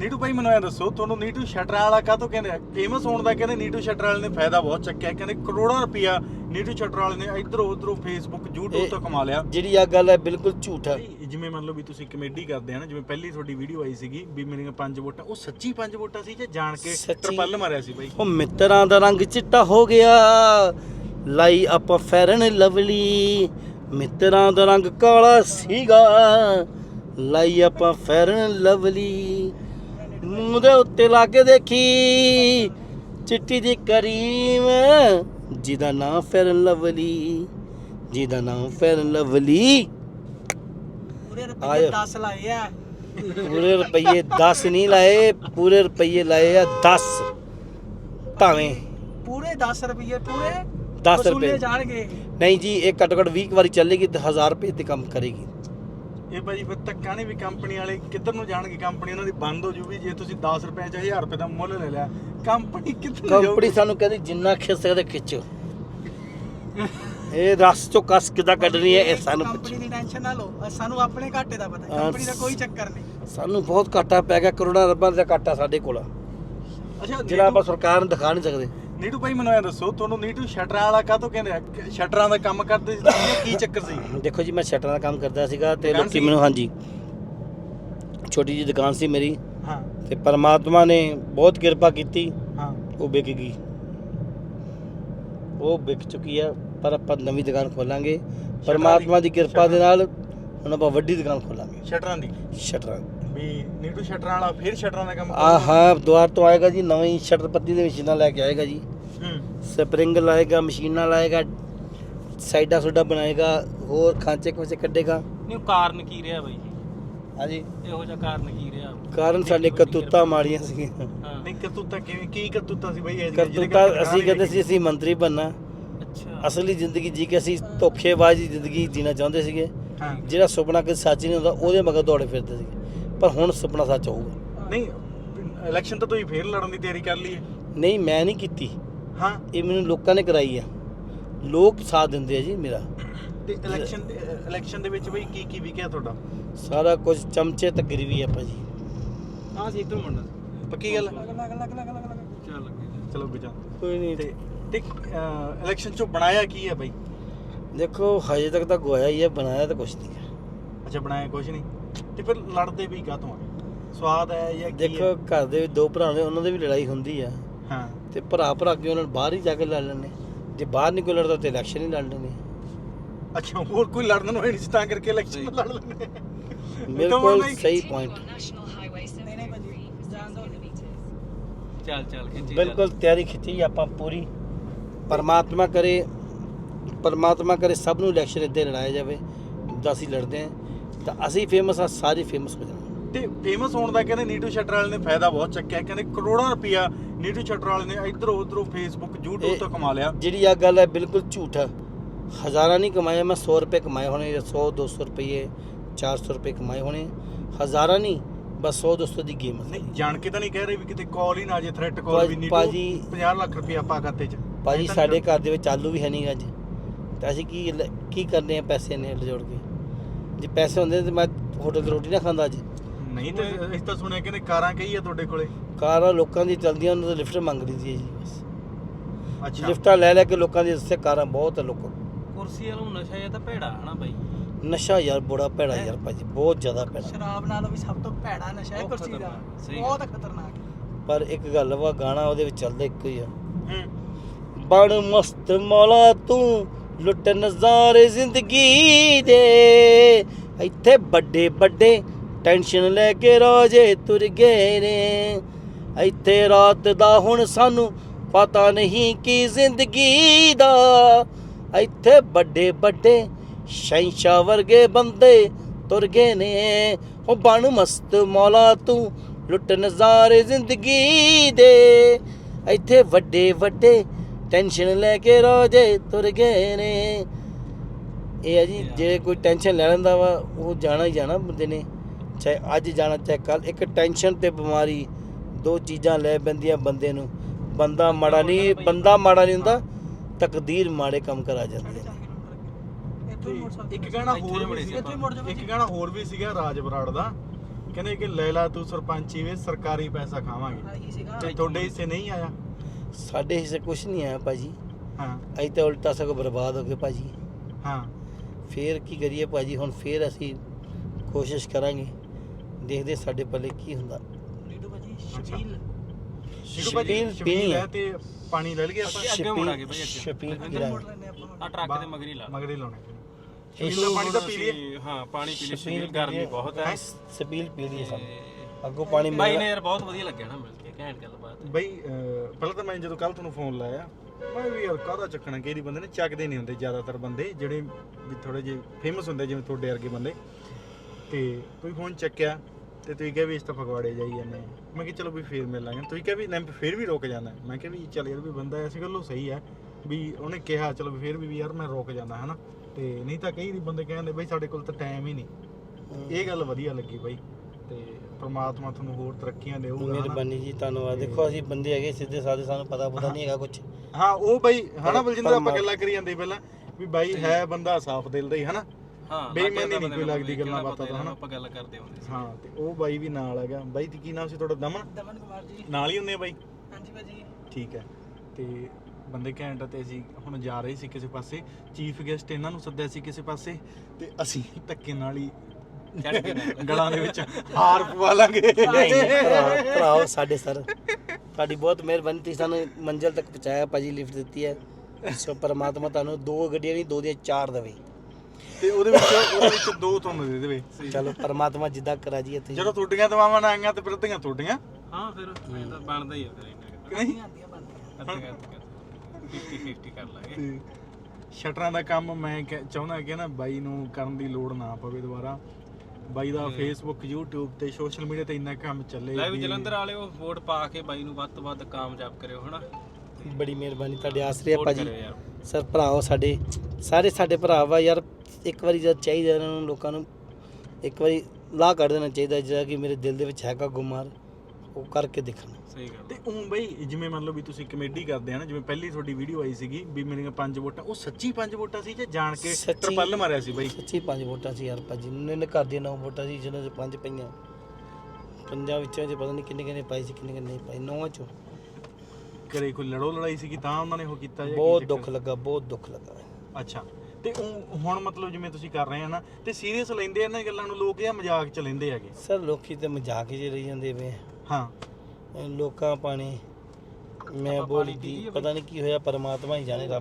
ਨੀਟੂ ਭਾਈ ਮੈਨੂੰ ਇਹ ਦੱਸੋ ਤੁਹਾਨੂੰ ਨੀਟੂ ਸ਼ਟਰ ਵਾਲਾ ਕਾਹਤੋਂ ਕਹਿੰਦੇ ਆ? ਫੇਮਸ ਹੋਣ ਦਾ ਕਹਿੰਦੇ ਨੀਟੂ ਸ਼ਟਰ ਵਾਲੇ ਨੇ ਫਾਇਦਾ ਬਹੁਤ ਚੱਕਿਆ। ਕਹਿੰਦੇ ਕਰੋੜਾਂ ਰੁਪਇਆ ਨੀਟੂ ਸ਼ਟਰ ਵਾਲੇ ਨੇ ਇਧਰੋਂ ਉਧਰੋਂ ਫੇਸਬੁੱਕ YouTube ਤੋਂ ਕਮਾ ਲਿਆ। ਜਿਹੜੀ ਆ ਗੱਲ ਹੈ ਬਿਲਕੁਲ ਝੂਠ ਹੈ। ਜਿਵੇਂ ਮੰਨ ਲਓ ਵੀ ਤੁਸੀਂ ਕਮੇਡੀ ਕਰਦੇ ਆ ਨਾ ਜਿਵੇਂ ਪਹਿਲੀ ਤੁਹਾਡੀ ਵੀਡੀਓ ਆਈ ਸੀਗੀ ਵੀ ਮੇਰੀਆਂ ਪੰਜ ਵੋਟਾਂ ਉਹ ਸੱਚੀ ਪੰਜ ਵੋਟਾਂ ਸੀ ਜਾਂ ਜਾਣ ਕੇ। ਟਰਪਲ ਮਾਰਿਆ ਸੀ ਬਾਈ? ਉਹ ਮਿੱਤਰਾਂ ਦਾ ਰੰਗ ਚਿੱਟਾ ਹੋ ਗਿਆ। ਲਾਈ ਆਪਾਂ ਫੈਰਨ ਲਵਲੀ ਮਿੱਤਰਾਂ ਦਾ ਰੰਗ ਕਾਲਾ ਸੀਗਾ। ਲਾਈ ਆਪਾਂ ਫੈਰਨ ਲਵਲੀ। ਮੂੰਹ ਦੇ ਉੱਤੇ ਲਾ ਕੇ ਦੇਖੀ। ਚਿੱਟੀ ਦੀ ਕਰੀਮ ਜਿਹਦਾ ਨਾਮ ਫੈਰਨ ਲਵਲੀ ਜਿਹਦਾ ਨਾਮ ਫੈਰਨ ਲਵਲੀ। ਪੂਰੇ। ਰੁਪਏ 10 ਲਾਏ ਆ। ਪੂਰੇ ਰੁਪਈਏ 10 ਨਹੀਂ ਲਾਏ ਪੂਰੇ ਰੁਪਈਏ ਲਾਏ ਆ 10 ਭਾਵੇਂ। ਪੂਰੇ 10 ਰੁਪਏ ਪੂਰੇ 10 ਵਸੂਲੇ ਰੁਪਏ ਜਾਣਗੇ। ਨਹੀਂ ਜੀ ਇਹ ਘੱਟੋ ਘੱਟ 20 ਕੁ ਵਾਰੀ ਚੱਲੇਗੀ ਤੇ 1000 ਰੁਪਏ ਤੇ ਕੰਮ ਕਰੇਗੀ। ਇਹ ਭਾਜੀ ਫਿਰ ਧੱਕਾ ਨਹੀਂ ਵੀ ਕੰਪਨੀ ਵਾਲੇ ਕਿੱਧਰ ਨੂੰ ਜਾਣਗੇ? ਕੰਪਨੀ ਉਹਨਾਂ ਦੀ ਬੰਦ ਹੋ ਜੂਗੀ ਜੇ ਤੁਸੀਂ 10 ਰੁਪਏ ਚ 1000 ਰੁਪਏ ਦਾ ਮੁੱਲ ਲੈ ਲਿਆ ਕੰਪਨੀ ਕਿੱਧਰ ਨੂੰ ਕੰਪਨੀ ਜਾਊਗੀ? ਸਾਨੂੰ ਕਹਿੰਦੀ ਜਿੰਨਾ ਖਿੱਚ ਸਕਦੇ ਖਿੱਚੋ। ਇਹ ਰਸ ਚੋਂ ਕਸ ਕਿਦਾਂ ਕੱਢਣੀ ਹੈ ਇਹ ਸਾਨੂੰ ਕੰਪਨੀ ਦੀ ਟੈਨਸ਼ਨ ਨਾ ਲਓ। ਸਾਨੂੰ ਆਪਣੇ ਘਾਟੇ ਦਾ ਪਤਾ ਹਾਂ, ਕੰਪਨੀ ਦਾ ਕੋਈ ਚੱਕਰ ਨਹੀਂ। ਸਾਨੂੰ ਬਹੁਤ ਘਾਟਾ ਪੈ ਗਿਆ ਕਰੋੜਾਂ ਰੁਪਏ ਦਾ ਘਾਟਾ ਸਾਡੇ ਕੋਲ ਅੱਛਾ ਜਿਹੜਾ ਆਪਾਂ ਸਰਕਾਰ ਨੂੰ ਦਿਖਾ ਨਹੀਂ ਸਕਦੇ। ਨੀਟੂ ਭਾਈ ਮੈਨੂੰ ਇਹ ਦੱਸੋ ਤੁਹਾਨੂੰ ਨੀਟੂ ਸ਼ਟਰਾਂ ਵਾਲਾ ਕਾਹਤੋਂ ਕਹਿੰਦੇ ਆ? ਸ਼ਟਰਾਂ ਦਾ ਕੰਮ ਕਰਦੇ ਸੀ? ਕੀ ਚੱਕਰ ਸੀ? ਦੇਖੋ ਜੀ ਮੈਂ ਸ਼ਟਰਾਂ ਦਾ ਕੰਮ ਕਰਦਾ ਸੀਗਾ ਤੇ ਦੁਕਾਨ ਲੋਕੀ ਸੀ? ਮੈਨੂੰ ਹਾਂਜੀ। ਛੋਟੀ ਜਿਹੀ ਦੁਕਾਨ ਸੀ ਮੇਰੀ। ਹਾਂ। ਤੇ ਪਰਮਾਤਮਾ ਨੇ ਬਹੁਤ ਕਿਰਪਾ ਕੀਤੀ। ਹਾਂ। ਉਹ ਵਿਕ ਗਈ। ਉਹ ਵਿਕ ਚੁੱਕੀ ਆ ਪਰ ਆਪਾਂ ਨਵੀਂ ਦੁਕਾਨ ਖੋਲਾਂਗੇ। ਪਰਮਾਤਮਾ ਦੀ ਕਿਰਪਾ ਦੇ ਨਾਲ ਹੁਣ ਆਪਾਂ ਵੱਡੀ ਦੁਕਾਨ ਖੋਲਾਂਗੇ। ਸ਼ਟਰਾਂ ਦੀ? ਸ਼ਟਰਾਂ ਵੀ ਨੀਟੂ ਸ਼ਟਰਾਂ ਵਾਲਾ ਫਿਰ ਸ਼ਟਰਾਂ ਦਾ ਕੰਮ ਆ ਹਾਂ ਦੁਆਰ ਤੋਂ ਆਏਗਾ ਜੀ ਨਵੀਂ ਸ਼ਟਰ ਪੱਤੀ ਦੀ ਮਸ਼ੀਨਾਂ ਲੈ ਕੇ ਆਏਗਾ ਜੀ। ਹੂੰ। ਸਪਰਿੰਗ ਲਾਏਗਾ ਮਸ਼ੀਨਾਂ ਲਾਏਗਾ ਸਾਈਡਾਂ ਸੁਡਾ ਬਣਾਏਗਾ ਹੋਰ ਖਾਂਚੇ ਖੋਚੇ ਕੱਢੇਗਾ। ਨਹੀਂ ਉਹ ਕਾਰਨ ਕੀ ਰਿਹਾ ਬਾਈ ਜੀ? ਹਾਂਜੀ। ਇਹੋ ਜਿਹਾ ਕਾਰਨ ਕੀ ਰਿਹਾ? ਕਾਰਨ ਸਾਡੇ ਕਤੂਤਾ ਮਾੜੀਆਂ ਸੀਗੀਆਂ। ਹਾਂ। ਨਹੀਂ ਕਰਤੂਤਾਂ ਕਿਵੇਂ ਕੀ ਕਰਤੂਤਾਂ ਸੀ ਬਾਈ ਇਹ ਕਰਤੂਤਾ ਅਸੀਂ ਕਹਿੰਦੇ ਸੀ ਅਸੀਂ ਮੰਤਰੀ ਬਣਨਾ। ਅੱਛਾ। ਅਸਲੀ ਜ਼ਿੰਦਗੀ ਜੀ ਕੇ ਅਸੀਂ ਧੋਖੇਬਾਜ਼ੀ ਜ਼ਿੰਦਗੀ ਜੀਣਾ ਚਾਹੁੰਦੇ ਸੀਗੇ। ਹਾਂ। ਜਿਹੜਾ ਸੁਪਨਾ ਕਦੇ ਸੱਚ ਨਹੀਂ ਹੁੰਦਾ ਉਹਦੇ ਮਗਰ ਦੌੜੇ ਫਿਰਦੇ ਸੀਗੇ। ਪਰ ਹੁਣ ਸੁਪਨਾ ਸੱਚ ਹੋਊਗਾ। ਨਹੀਂ ਇਲੈਕਸ਼ਨ ਤਾਂ ਤੁਸੀਂ ਫੇਰ ਲੜਨ ਦੀ ਤਿਆਰੀ ਕਰ ਲਈ ਹੈ। ਨਹੀਂ ਮੈਂ ਨਹੀਂ ਕੀਤੀ। ਹਾਂ। ਇਹ ਮੈਨੂੰ ਲੋਕਾਂ ਨੇ ਕਰਾਈ ਆ। ਲੋਕ ਸਾਥ ਦਿੰਦੇ ਆ ਜੀ ਮੇਰਾ। ਤੇ ਇਲੈਕਸ਼ਨ ਇਲੈਕਸ਼ਨ ਦੇ ਵਿੱਚ ਬਈ ਕੀ ਕੀ ਵਿਕਿਆ ਤੁਹਾਡਾ? ਸਾਰਾ ਕੁਝ ਚਮਚੇ ਤੱਕ ਗਰੀਵੀ ਆ ਭਾਜੀ ਹਾਂ ਸੀ ਇਧਰ ਮੁੰਡਾ ਪੱਕੀ ਗੱਲ? ਲੱਗ ਲੱਗ ਲੱਗ ਲੱਗ ਲੱਗ ਲੱਗ ਚੱਲ ਚਲੋ ਬਿਜਾ ਕੋਈ ਨਹੀਂ। ਤੇ ਤੇ ਇਲੈਕਸ਼ਨ ਚੋਂ ਬਣਾਇਆ ਕੀ ਹੈ ਬਾਈ? ਦੇਖੋ ਹਜੇ ਤੱਕ ਤਾਂ ਗੋਇਆ ਹੀ ਹੈ ਬਣਾਇਆ ਤਾਂ ਕੁਝ ਨਹੀਂ ਹੈ ਅੱਛਾ ਬਣਾਇਆ ਕੁਝ ਨਹੀਂ? ਤੇ ਫਿਰ ਲੜਦੇ ਵੀ ਕਾਹਤੋਂ ਆ? ਸਵਾਦ ਹੈ ਜਾਂ ਕੀ ਦੇਖੋ ਹੈ? ਘਰ ਦੇ ਵਿੱਚ ਦੋ ਭਰਾ ਨੇ ਉਹਨਾਂ ਦੇ ਵੀ ਲੜਾਈ ਹੁੰਦੀ ਆ। ਹਾਂ। ਤੇ ਭਰਾ ਭਰਾ ਕੇ ਉਹਨਾਂ ਨੂੰ ਬਾਹਰ ਹੀ ਜਾ ਕੇ ਲੜ ਲੈਣੇ ਜੇ ਬਾਹਰ ਨਹੀਂ ਕੋਈ ਲੜਦਾ ਤੇ ਇਲੈਕਸ਼ਨ ਹੀ ਲੜ ਲੈਣੇ ਅੱਛਾ ਹੋਰ ਕੋਈ ਲੜਨ ਨੂੰ ਹੈ ਨਹੀਂ ਸੀ ਤਾਂ ਕਰਕੇ ਇਲੈਕਸ਼ਨ ਲੜ ਲੈਂਦੇ। ਬਿਲਕੁਲ ਸਹੀ ਪੁਆਇੰਟ ਚੱਲ ਚੱਲ ਖਿੱਚੀ ਬਿਲਕੁਲ ਤਿਆਰੀ ਖਿੱਚੀ ਆਪਾਂ ਪੂਰੀ। ਪਰਮਾਤਮਾ ਕਰੇ ਪਰਮਾਤਮਾ ਕਰੇ ਸਭ ਨੂੰ ਇਲੈਕਸ਼ਨ ਇੱਦਾਂ ਲੜਾਇਆ ਜਾਵੇ ਜਿੱਦਾਂ ਅਸੀਂ ਲੜਦੇ ਹਾਂ। ਤਾਂ ਅਸੀਂ ਫੇਮਸ ਆ ਸਾਰੇ ਫੇਮਸ ਹੋ ਜਾਣਗੇ। ਤੇ ਫੇਮਸ ਹੋਣ ਦਾ ਕਹਿੰਦੇ ਨੀਟੂ ਸ਼ਟਰ ਵਾਲੇ ਨੇ ਫਾਇਦਾ ਬਹੁਤ ਚੱਕਿਆ। ਕਹਿੰਦੇ ਕਰੋੜਾਂ ਰੁਪਇਆ ਨੀਟੂ ਸ਼ਟਰ ਵਾਲੇ ਨੇ ਇਧਰੋਂ ਉਧਰੋਂ ਫੇਸਬੁੱਕ YouTube ਤੋਂ ਕਮਾ ਲਿਆ। ਜਿਹੜੀ ਆ ਗੱਲ ਹੈ ਬਿਲਕੁਲ ਝੂਠ ਹੈ। ਹਜ਼ਾਰਾਂ ਨਹੀਂ ਕਮਾਏ ਮੈਂ 100 ਰੁਪਏ ਕਮਾਏ ਹੋਣੇ 100 200 ਰੁਪਏ 400 ਰੁਪਏ ਕਮਾਏ ਹੋਣੇ। ਹਜ਼ਾਰਾਂ ਨਹੀਂ ਬਸ 100 200 ਦੀ ਗੇਮ ਨਹੀਂ ਜਾਣ ਕੇ ਤਾਂ ਨਹੀਂ ਕਹਿ ਰਹੇ ਵੀ ਕਿਤੇ ਕਾਲ ਹੀ ਨਾ ਜੇ ਥ੍ਰੈਟ ਕਾਲ ਵੀ ਨੀਟੂ ਭਾਜੀ- 50 ਲੱਖ ਰੁਪਇਆ ਪਾ ਖਾਤੇ 'ਚ। ਭਾਜੀ ਸਾਡੇ ਨਹੀਂ ਘਰ ਦੇ ਵਿੱਚ ਆਲੂ ਵੀ ਹੈ ਨਹੀਂ ਅੱਜ। ਤਾਂ ਅਸੀਂ ਕੀ ਕੀ ਕਰਨੇ ਆ ਪੈਸੇ ਨੇ ਜੋੜ ਕੇ? ਜੇ ਪੈਸੇ ਹੁੰਦੇ ਤੇ ਮੈਂ ਹੋਟਲ ਤੇ ਰੋਟੀ ਨਾ ਖਾਂਦਾ ਅੱਜ। ਨਹੀਂ ਤੇ ਅਸੀਂ ਤਾਂ ਸੁਣਿਆ ਕਹਿੰਦੇ ਕਾਰਾਂ ਕਈ ਆ ਤੁਹਾਡੇ ਕੋਲੇ। ਕਾਰਾਂ ਲੋਕਾਂ ਦੀ ਚਲਦੀਆਂ ਉਹਨਾਂ ਤੋਂ ਲਿਫਟ ਮੰਗ ਲਈ ਹੈ ਜੀ ਬਸ। ਅੱਛਾ। ਲਿਫਟਾਂ ਲੈ ਲੈ ਕੇ ਲੋਕਾਂ ਦੀ ਦੱਸੇ ਕਾਰਾਂ ਬਹੁਤ ਹੈ ਲੋਕਾਂ ਕੋਲ। ਕੁਰਸੀ ਵਾਲੋਂ ਨਸ਼ਾ ਇਹ ਤਾਂ ਭੇੜਾ ਹਨਾ ਬਾਈ। ਨਸ਼ਾ ਯਾਰ ਬੜਾ ਭੈੜਾ ਯਾਰ ਭਾਜੀ ਬਹੁਤ ਜ਼ਿਆਦਾ ਭੈੜਾ। ਸ਼ਰਾਬ ਨਾਲੋਂ ਵੀ ਸਭ ਤੋਂ ਭੈੜਾ ਨਸ਼ਾ ਹੈ ਕੁਰਸੀ ਦਾ। ਖਤਰਨਾਕ, ਸਹੀ ਬਹੁਤ ਖਤਰਨਾਕ। ਹੈ। ਪਰ ਇੱਕ ਗੱਲ ਵਾ ਗਾਣਾ ਉਹਦੇ ਵਿੱਚ ਚੱਲਦਾ ਇੱਕੋ ਹੀ ਆ। ਹੂੰ। ਬਣ ਮਸਤ ਮੌਲਾ ਤੂੰ ਲੁੱਟ ਨਜ਼ਾਰੇ ਜ਼ਿੰਦਗੀ ਦੇ। ਇੱਥੇ ਵੱਡੇ ਵੱਡੇ ਟੈਨਸ਼ਨ ਲੈ ਕੇ ਰੋਜੇ ਤੁਰ ਗਏ ਨੇ। ਇੱਥੇ ਰਾਤ ਦਾ ਹੁਣ ਸਾਨੂੰ ਪਤਾ ਨਹੀਂ ਕੀ ਜ਼ਿੰਦਗੀ ਦਾ। ਇੱਥੇ ਵੱਡੇ ਵੱਡੇ ਸ਼ੈਂਸ਼ਾ ਵਰਗੇ ਬੰਦੇ ਤੁਰ ਗਏ ਨੇ। ਉਹ ਬਣ ਮਸਤ ਮੌਲਾ ਤੂੰ ਲੁੱਟ ਨਜ਼ਾਰੇ ਜ਼ਿੰਦਗੀ ਦੇ। ਇੱਥੇ ਵੱਡੇ ਵੱਡੇ ਟੈਨਸ਼ਨ ਲੈ ਕੇ ਰੋਜੇ ਤੁਰ ਗਏ ਨੇ। ਇਹ ਹੈ ਜੀ ਜੇ ਕੋਈ ਟੈਨਸ਼ਨ ਲੈ ਲੈਂਦਾ ਵਾ ਉਹ ਜਾਣਾ ਹੀ ਜਾਣਾ ਬੰਦੇ ਨੇ। ਚਾਹੇ ਅੱਜ ਜਾਣਾ ਚਾਹੇ ਕੱਲ ਇੱਕ ਟੈਨਸ਼ਨ ਤੇ ਬਿਮਾਰੀ ਦੋ ਚੀਜ਼ਾਂ ਲੈ ਬੰਦੀਆਂ ਬੰਦੇ ਨੂੰ। ਬੰਦਾ ਮਾੜਾ ਨਹੀਂ ਬੰਦਾ ਮਾੜਾ ਨਹੀਂ ਹੁੰਦਾ ਤਕਦੀਰ ਮਾੜੇ ਕੰਮ ਕਰਾ ਜਾਂਦੀ ਸਕਦੇ ਇੱਕ ਗਾਣਾ ਹੋਰ ਵੀ ਸੀ ਸੀ ਇੱਥੇ ਹੀ ਮੁੜ ਜਾਓ ਇੱਕ ਗਾਣਾ ਹੋਰ ਵੀ ਸੀਗਾ ਰਾਜ ਬਰਾੜ ਦਾ। ਕਹਿੰਦੇ ਕਿ ਲੈਲਾ ਤੂੰ ਸਰਪੰਚੀ ਵਿੱਚ ਸਰਕਾਰੀ ਪੈਸਾ ਖਾਵਾਂਗੇ। ਸੀਗਾ। ਤੇ ਤੁਹਾਡੇ ਹਿੱਸੇ ਨਹੀਂ ਆਇਆ। ਸਾਡੇ ਹਿੱਸੇ ਕੁਝ ਨਹੀਂ ਆਇਆ ਭਾਜੀ। ਹਾਂ। ਅਸੀਂ ਤਾਂ ਉਲਟਾ ਸਗੋਂ ਬਰਬਾਦ ਹੋ ਗਏ ਭਾਜੀ। ਹਾਂ। ਫੇਰ ਕੀ ਕਰੀਏ ਭਾਜੀ ਹੁਣ ਫੇਰ ਅਸੀਂ ਕੋਸ਼ਿਸ਼ ਕਰਾਂਗੇ। ਦੇਖਦੇ ਸਾਡੇ ਪੱਲੇ ਕੀ ਹੁੰਦਾ। ਭਾਜੀ। ਸ਼ਬੀਲ ਭਾਜੀ ਛਬੀਲ ਪੀਣੀ ਹੈ। ਤੇ ਪਾਣੀ ਲੈ ਲਈਏ ਆਪਾਂ। ਅੱਗੇ ਮੁੜਾਂਗੇ ਭਾਈ, ਅੱਗੇ। ਸ਼ਪੀਲ ਅੰਦਰ ਪੀਲਾ ਮੋੜ ਲੈਣੇ ਆਪਾਂ। ਆ ਟਰੱਕ ਦੇ ਮਗਰੀ ਲਾ ਮਗਰੇ ਲਾਉਣੇ ਇਹ ਸ਼ਬੀਲ ਦਾ ਪਾਣੀ ਤਾਂ ਪੀ ਲਈਏ। ਹਾਂ ਪਾਣੀ ਪੀ ਲਈ ਸ਼ਬੀਲ ਸ਼ਬੀਲ ਗਰਮੀ ਬਹੁਤ ਹੈ। ਸਪੀਲ ਪੀ ਲਈ ਸਾਨੂੰ। ਤੇ ਅੱਗੋਂ ਪਾਣੀ ਬਾਈ ਨੇ ਮਿਲਦਾ ਯਾਰ ਬਹੁਤ ਵਧੀਆ ਲੱਗਿਆ ਨਾ ਮਿਲ ਕੇ ਘੈਂਟ ਗੱਲਬਾਤ ਬਈ ਅਹ, ਪਹਿਲਾਂ ਤਾਂ ਮੈਂ ਜਦੋਂ ਕੱਲ ਤੁਹਾਨੂੰ ਫੋਨ ਲਾਇਆ ਮੈਂ ਵੀ ਯਾਰ ਕਾਹਦਾ ਚੱਕਣਾ ਕਿਹੜੀ ਬੰਦੇ ਨੇ ਚੱਕਦੇ ਨਹੀਂ ਹੁੰਦੇ ਜ਼ਿਆਦਾਤਰ ਬੰਦੇ ਜਿਹੜੇ ਵੀ ਥੋੜੇ ਜਿਹੇ ਫੇਮਸ ਹੁੰਦੇ ਜਿਵੇਂ ਤੁਹਾਡੇ ਵਰਗੇ ਬੰਦੇ। ਤੇ ਤੁਸੀਂ ਫੋਨ ਚੱਕਿਆ ਤੇ ਤੁਸੀਂ ਕਿਹਾ ਵੀ ਇਸ ਤਾਂ ਫਗਵਾੜੇ ਜਾਈ ਜਾਂਦੇ। ਮੈਂ ਕਿਹਾ ਚਲੋ ਵੀ ਫੇਰ ਮਿਲ ਲਾਂਗੇ। ਤੁਸੀਂ ਕਿਹਾ ਵੀ ਨੈਂਪ ਫੇਰ ਵੀ ਰੁਕ ਜਾਂਦਾ। ਮੈਂ ਕਿਹਾ ਵੀ ਚੱਲ ਯਾਰ ਵੀ ਬੰਦਾ ਐਸੀ ਗੱਲੋਂ ਸਹੀ ਹੈ ਵੀ ਉਹਨੇ ਕਿਹਾ ਚਲੋ ਵੀ ਫੇਰ ਵੀ ਵੀ ਯਾਰ ਮੈਂ ਰੁਕ ਜਾਂਦਾ ਹਨਾ। ਤੇ ਨਹੀਂ ਤਾਂ ਕਈ ਬੰਦੇ ਕਹਿੰਦੇ ਬਈ ਸਾਡੇ ਕੋਲ ਤਾਂ ਟਾਈਮ ਹੀ ਨਹੀਂ। ਇਹ ਗੱਲ ਵਧੀਆ ਲੱਗੀ ਬਈ। ਤੇ ਪ੍ਰਮਾਤਮਾ ਤੁਹਾਨੂੰ ਹੋਰ ਤਰੱਕੀਆਂ ਦੇਊਗਾ ਹਨਾ। ਮਿਹਰਬਾਨੀ ਜੀ ਧੰਨਵਾਦ। ਦੇਖੋ ਅਸੀਂ ਬੰਦੇ ਹੈਗੇ ਸਿੱਧੇ ਸਾਦੇ ਸਾਨੂੰ ਪਤਾ ਪਤਾ ਨਹੀਂ ਹੈਗਾ ਕੁਝ ਹਾਂ ਉਹ ਬਈ ਹਨਾ ਬਲਜਿੰਦਰ ਆਪਾਂ ਗੱਲਾਂ ਕਰੀ ਜਾਂਦੇ ਪਹਿਲਾਂ ਵੀ ਬਾਈ ਹੈ ਬੰਦਾ ਸਾਫ਼ ਦਿਲ ਦਾ ਹੀ ਹਨਾ? ਹਾਂ ਬੇਈਮਾਨੀ ਨਹੀਂ ਕੋਈ ਲੱਗਦੀ ਗੱਲਾਂ ਬਾਤਾਂ ਤੋਂ, ਨੂੰ ਹਨਾ। ਆਪਾਂ ਗੱਲ ਕਰਦੇ ਹੁੰਦੇ ਸੀ। ਹਾਂ ਤੇ ਉਹ ਬਾਈ ਵੀ ਨਾਲ ਹੈਗਾ। ਬਾਈ ਤੇ ਕੀ ਨਾਮ ਸੀ ਤੁਹਾਡਾ? ਦਮਨ? ਦਮਨ ਕੁਮਾਰ ਜੀ। ਨਾਲ ਹੀ ਹੁੰਦੇ ਆ ਬਾਈ? ਹਾਂਜੀ ਭਾਜੀ। ਠੀਕ ਹੈ। ਤੇ ਬੰਦੇ ਘੈਂਟ ਤੇ ਅਸੀਂ ਹੁਣ ਜਾ ਰਹੇ ਸੀ ਕਿਸੇ ਪਾਸੇ। ਚੀਫ ਗੈਸਟ ਇਹਨਾਂ ਨੂੰ ਸੱਦਿਆ ਸੀ ਕਿਸੇ ਪਾਸੇ। ਤੇ ਅਸੀਂ ਧੱਕੇ ਨਾਲ ਹੀ ਚੜ੍ਹ ਕੇ ਨਾ। ਗਲਾਂ ਦੇ ਵਿੱਚ ਹਾਰ ਪਵਾ ਲਾਂਗੇ। ਭਰਾਓ ਸਾਡੇ ਸਰ। ਤੁਹਾਡੀ ਬਹੁਤ ਮਿਹਰਬਾਨੀ ਤੁਸੀਂ ਸਾਨੂੰ ਮੰਜ਼ਿਲ ਤੱਕ ਪਹੁੰਚਾਇਆ ਭਾਜੀ ਲਿਫਟ ਦਿੱਤੀ ਹੈ। ਸੋ ਪਰਮਾਤਮਾ ਤੁਹਾਨੂੰ ਦੋ ਗੱਡੀਆਂ ਨਹੀਂ ਦੋ ਦੀਆਂ ਚਾਰ ਦੇਵੇ। ਤੇ ਉਹਦੇ ਵਿੱਚ ਉਹਦੇ ਵਿੱਚ ਦੋ ਤੁਹਾਨੂੰ ਦੇ ਦੇਵੇ। ਚਲੋ ਪਰਮਾਤਮਾ ਜਿੱਦਾਂ ਕਰਾ ਜੀ ਇੱਥੇ। ਜਦੋਂ ਤੁਹਾਡੀਆਂ ਦਵਾਵਾਂ ਨਾ ਆਈਆਂ ਤੇ ਫਿਰ ਅੱਧੀਆਂ ਤੁਹਾਡੀਆਂ। ਹਾਂ ਫਿਰ ਇਹ ਤਾਂ ਬਣਦਾ ਹੀ ਆ ਫਿਰ ਇੰਨਾ ਨਹੀਂ? ਆਉਂਦੀਆਂ ਆਉਂਦੀਆਂ ਬਣਦੀਆਂ ਤਾਂ। ਅੱਧੇ ਕਰ 50 50 ਕਰ ਲਾਂਗੇ। ਸ਼ਟਰਾਂ ਦਾ ਕੰਮ ਮੈਂ ਚਾਹੁੰਦਾ ਕਿ ਨਾ ਬਾਈ ਨੂੰ ਕਰਨ ਦੀ ਲੋੜ ਨਾ ਪਵੇ ਦੁਬਾਰਾ। ਬਾਈ ਦਾ ਫੇਸਬੁੱਕ YouTube ਤੇ ਸੋਸ਼ਲ ਮੀਡੀਆ ਤੇ ਇੰਨਾ ਕੰਮ ਚੱਲੇ ਲੈ ਵੀ ਜਲੰਧਰ ਵਾਲਿਓ ਵੋਟ ਪਾ ਕੇ ਬਾਈ ਨੂੰ ਵੱਧ ਤੋਂ ਵੱਧ ਕਾਮਯਾਬ ਕਰਿਓ ਹਨਾ? ਬੜੀ ਮਿਹਰਬਾਨੀ ਤੁਹਾਡੇ ਆਸਰੇ ਆ Support ਭਾਜੀ। ਕਰਿਓ ਯਾਰ। ਸਰ ਭਰਾਓ ਸਾਡੇ ਸਾਰੇ ਸਾਡੇ ਭਰਾ ਵਾ ਯਾਰ ਇੱਕ ਵਾਰੀ ਜਦ ਚਾਹੀਦਾ ਇਹਨਾਂ ਨੂੰ ਲੋਕਾਂ ਨੂੰ ਇੱਕ ਵਾਰੀ ਲਾਹ ਕੱਢ ਦੇਣਾ ਚਾਹੀਦਾ ਜਿਹੜਾ ਕਿ ਮੇਰੇ ਦਿਲ ਦੇ ਵਿੱਚ ਹੈਗਾ ਗੁਮਾਰ। ਉਹ ਕਰਕੇ ਦੇਖਣ। ਸਹੀ ਗੱਲ ਤੇ ਉਹ ਬਈ ਜਿਵੇਂ ਮੰਨ ਲਓ ਵੀ ਤੁਸੀਂ ਕਮੇਡੀ ਕਰਦੇ ਆ ਨਾ ਜਿਵੇਂ ਪਹਿਲੀ ਤੁਹਾਡੀ ਵੀਡੀਓ ਆਈ ਸੀਗੀ ਵੀ ਮੇਰੀਆਂ ਪੰਜ ਵੋਟਾਂ ਉਹ ਸੱਚੀ ਪੰਜ ਵੋਟਾਂ ਸੀ ਜਾਂ ਜਾਣ ਕੇ ਸੱਚੀ। ਤਰਪੱਲ ਮਾਰਿਆ ਸੀ ਬਈ? ਸੱਚੀ ਪੰਜ ਵੋਟਾਂ ਸੀ ਯਾਰ ਭਾਜੀ ਨੇ ਨੇ ਘਰ ਦੀਆਂ ਨੌ ਵੋਟਾਂ ਸੀ ਜਿਹਨਾਂ 'ਚ ਪੰਜ ਪਈਆਂ। ਪੰਜਾਂ ਵਿੱਚੋਂ ਜੇ ਪਤਾ ਨਹੀਂ ਕਿੰਨੇ ਕਿੰਨੇ ਪਾਈ ਸੀ ਕਿੰਨੇ ਕਿੰਨੇ ਨਹੀਂ ਪਾਈ ਨੌਵਾਂ ਚੋਂ। ਘਰੇ ਕੋਈ ਲੜੋ ਲੜਾਈ ਸੀਗੀ ਤਾਂ ਉਹਨਾਂ ਨੇ ਉਹ ਕੀਤਾ ਜਾਂ ਕੀ ਬਹੁਤ ਚੱਕਰ? ਦੁੱਖ ਲੱਗਾ ਬਹੁਤ ਦੁੱਖ ਲੱਗਾ। ਅੱਛਾ ਤੇ ਉਹ ਹੁਣ ਮਤਲਬ ਜਿਵੇਂ ਤੁਸੀਂ ਕਰ ਰਹੇ ਆ ਨਾ ਤੇ ਸੀਰੀਅਸ ਲੈਂਦੇ ਆ ਇਹਨਾਂ ਗੱਲਾਂ ਨੂੰ ਲੋਕ ਜਾਂ ਮਜ਼ਾਕ ਚ ਲੈਂਦੇ ਹੈਗੇ। ਸਰ ਲੋਕੀ ਤੇ ਮਜ਼ਾਕ ਹੀ ਰਹੀ ਜਾਂਦੇ ਵੇ ਹਾਂ। ਲੋਕਾਂ ਪਾਣੀ ਮੈਂ ਬੋਲੀ ਦੀ ਪਤਾ ਨਹੀਂ ਕੀ ਹੋਇਆ ਪਰਮਾਤਮਾ ਹੀ ਜਾਣੇ ਰੱਬ।